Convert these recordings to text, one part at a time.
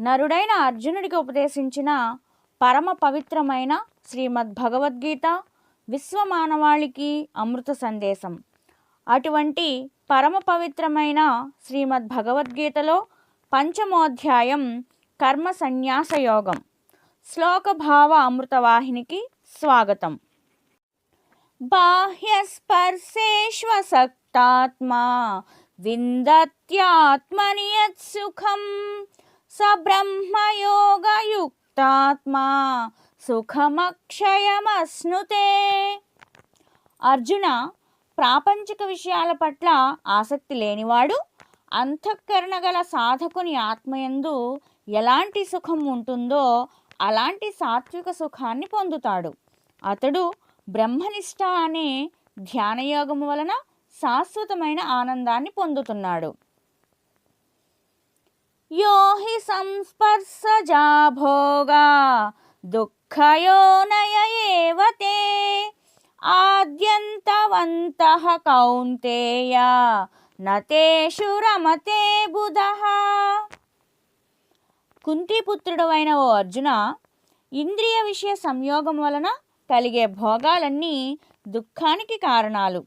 నరుడైన అర్జునుడికి ఉపదేశించిన పరమ పవిత్రమైన శ్రీమద్ భగవద్గీత విశ్వమానవాళికి అమృత సందేశం. అటువంటి పరమ పవిత్రమైన శ్రీమద్ భగవద్గీతలో పంచమోధ్యాయం కర్మ సన్యాస యోగం. శ్లోక భావ అమృతవాహినికి స్వాగతం. బాహ్యస్పర్శేష్వసక్తాత్మా విందత్యాత్మనియత్ సుఖం స బ్రహ్మయోగయుక్తాత్మా సుఖమక్షయమశ్నుతే. అర్జున ప్రాపంచిక విషయాల పట్ల ఆసక్తి లేనివాడు అంతఃకరణ గల సాధకుని ఆత్మయందు ఎలాంటి సుఖం ఉంటుందో అలాంటి సాత్విక సుఖాన్ని పొందుతాడు. అతడు బ్రహ్మనిష్ట అనే ధ్యానయోగము వలన శాశ్వతమైన ఆనందాన్ని పొందుతున్నాడు. యో హి సంస్పర్శజా భోగా దుఃఖయోనయ ఏవతే ఆద్యంతవంతః కౌంతేయ నతేషు రమతే బుధः కుంతిపుత్రుడు అయిన ఓ అర్జున ఇంద్రియ విషయ సంయోగం వలన కలిగే భోగాలన్నీ దుఃఖానికి కారణాలు.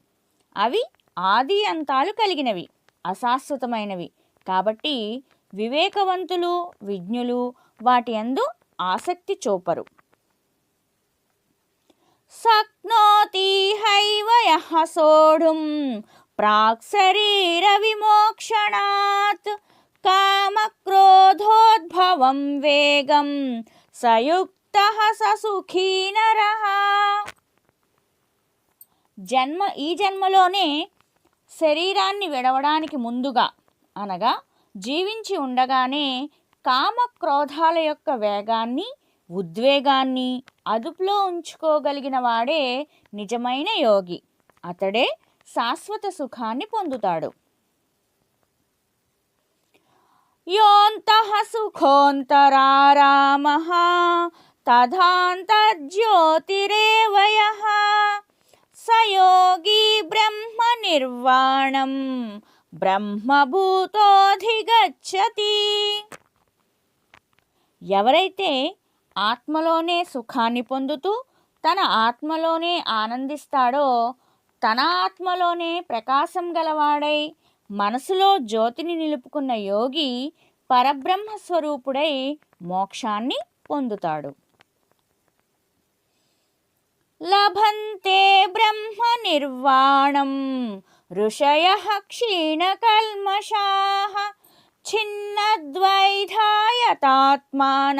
అవి ఆది అంతాలు కలిగినవి అశాశ్వతమైనవి. కాబట్టి వివేకవంతులు విజ్ఞులు వాటి అందు ఆసక్తి చూపరు. శక్నోతి హైవయ సోఢుం ప్రాక్ శరీర విమోక్షణాత్ కామక్రోధోద్భవం వేగం సయుక్త ససుఖీ నర. జన్మ ఈ జన్మలోనే శరీరాన్ని విడవడానికి ముందుగా అనగా జీవించి ఉండగానే కామ క్రోధాల యొక్క వేగాన్ని ఉద్వేగాన్ని అదుపులో ఉంచుకోగలిగిన వాడే నిజమైన యోగి. అతడే శాశ్వత సుఖాన్ని పొందుతాడు. యోంతః సుఖోంతరారామ తథాంతర్జ్యోతిరేవ సయోగి బ్రహ్మ నిర్వాణం బ్రహ్మభూతోధిగచ్చతి. ఎవరైతే ఆత్మలోనే సుఖాన్ని పొందుతూ తన ఆత్మలోనే ఆనందిస్తాడో తన ఆత్మలోనే ప్రకాశం గలవాడై మనసులో జ్యోతిని నిలుపుకున్న యోగి పరబ్రహ్మ స్వరూపుడై మోక్షాన్ని పొందుతాడు. లభంతే బ్రహ్మ నిర్వాణం ఋషయ క్షీణకల్మషా ఛిన్నద్వైధాయతాత్మాన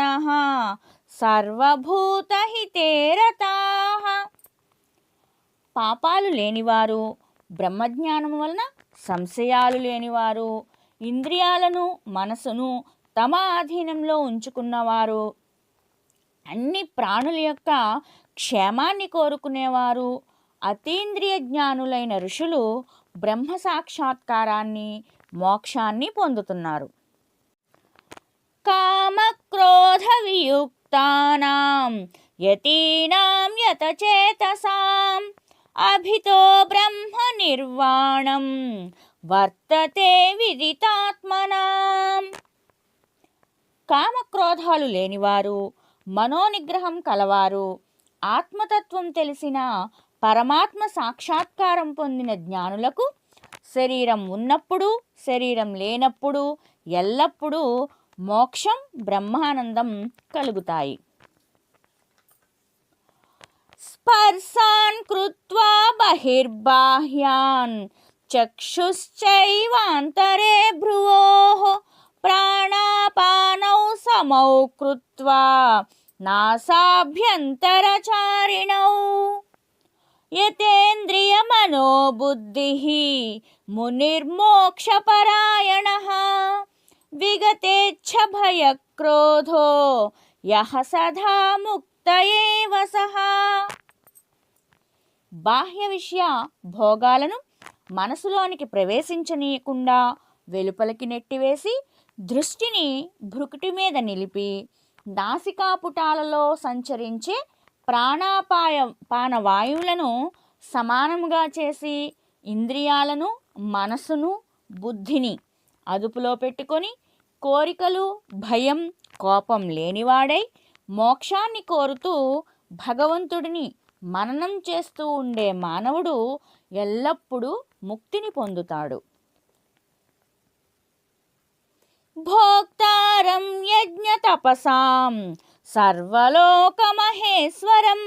సర్వభూతహితేరతా పాపాలు లేనివారు బ్రహ్మజ్ఞానం వలన సంశయాలు లేనివారు ఇంద్రియాలను మనసును తమ ఆధీనంలో ఉంచుకున్నవారు అన్ని ప్రాణుల యొక్క క్షేమాన్ని కోరుకునేవారు అతీంద్రియ జ్ఞానులైన ఋషులు బ్రహ్మ సాక్షాత్కారాన్ని మోక్షాన్ని పొందుతున్నారు. కామక్రోధ వియుక్తానాం యతీనాం యతచేతసాం అభితో బ్రహ్మ నిర్వాణం వర్తతే విదితాత్మనాం. కామక్రోధాలు లేనివారు మనోనిగ్రహం కలవారు ఆత్మతత్వం తెలిసిన పరమాత్మ సాక్షాత్కారం పొందిన జ్ఞానులకు శరీరం ఉన్నప్పుడు శరీరం లేనప్పుడు ఎల్లప్పుడూ మోక్షం బ్రహ్మానందం కలుగుతాయి. స్పర్శాన్ కృత్వా బహిర్బాహ్యాన్ చక్షుశ్చైవాంతరే భ్రువో ప్రాణాపానౌ సమౌ కృత్వా నాసాభ్యంతరచారిణౌ యతేంద్రియమనోబుద్ధిः మునిర్మోక్షపరాయణ విగతేచ్ఛ భయక్రోధో యహ సదా ముక్త సహ బాహ్య విషయ భోగాలను మనసులోనికి ప్రవేశించనీయకుండా వెలుపలికి నెట్టివేసి దృష్టిని భృకుటి మీద నిలిపి నాసికాపుటాలలో సంచరించే ప్రాణాపాయ పానవాయువులను సమానముగా చేసి ఇంద్రియాలను మనసును బుద్ధిని అదుపులో పెట్టుకొని కోరికలు భయం కోపం లేనివాడై మోక్షాన్ని కోరుతూ భగవంతుడిని మననం చేస్తూ ఉండే మానవుడు ఎల్లప్పుడూ ముక్తిని పొందుతాడు. భోక్తారం యజ్ఞ తపసాం సర్వలోకమహేశ్వరం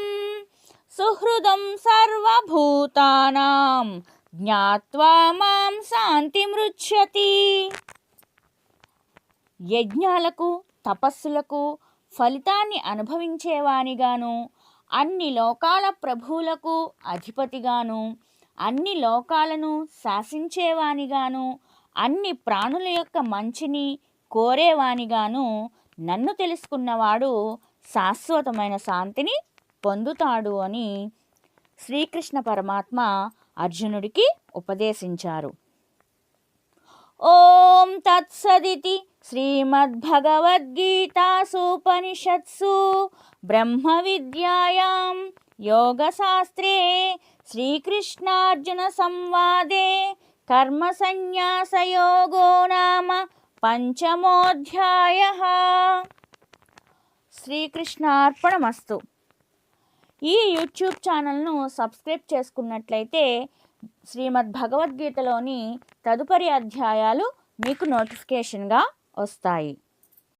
సుహృదం సర్వభూతానాం జ్ఞాత్వా మాం శాంతిమృచ్యతి యజ్ఞాలకు తపస్సులకు ఫలితాన్ని అనుభవించేవానిగాను అన్ని లోకాల ప్రభువులకు అధిపతిగాను అన్ని లోకాలను శాసించేవానిగాను అన్ని ప్రాణుల యొక్క మంచిని కోరేవానిగాను నన్ను తెలుసుకున్నవాడు శాశ్వతమైన శాంతిని పొందుతాడు అని శ్రీకృష్ణ పరమాత్మ అర్జునుడికి ఉపదేశించారు. ఓం తత్సదితి శ్రీమద్భగవద్గీతాసూపనిషత్సు బ్రహ్మ విద్యాయాం యోగశాస్త్రే శ్రీకృష్ణార్జున సంవాదే కర్మ సంన్యాసయోగో నామ పంచమోధ్యాయ. శ్రీకృష్ణార్పణమస్తు. ఈ యూట్యూబ్ ఛానల్ను సబ్స్క్రైబ్ చేసుకున్నట్లయితే శ్రీమద్ భగవద్గీతలోని తదుపరి అధ్యాయాలు మీకు నోటిఫికేషన్గా వస్తాయి.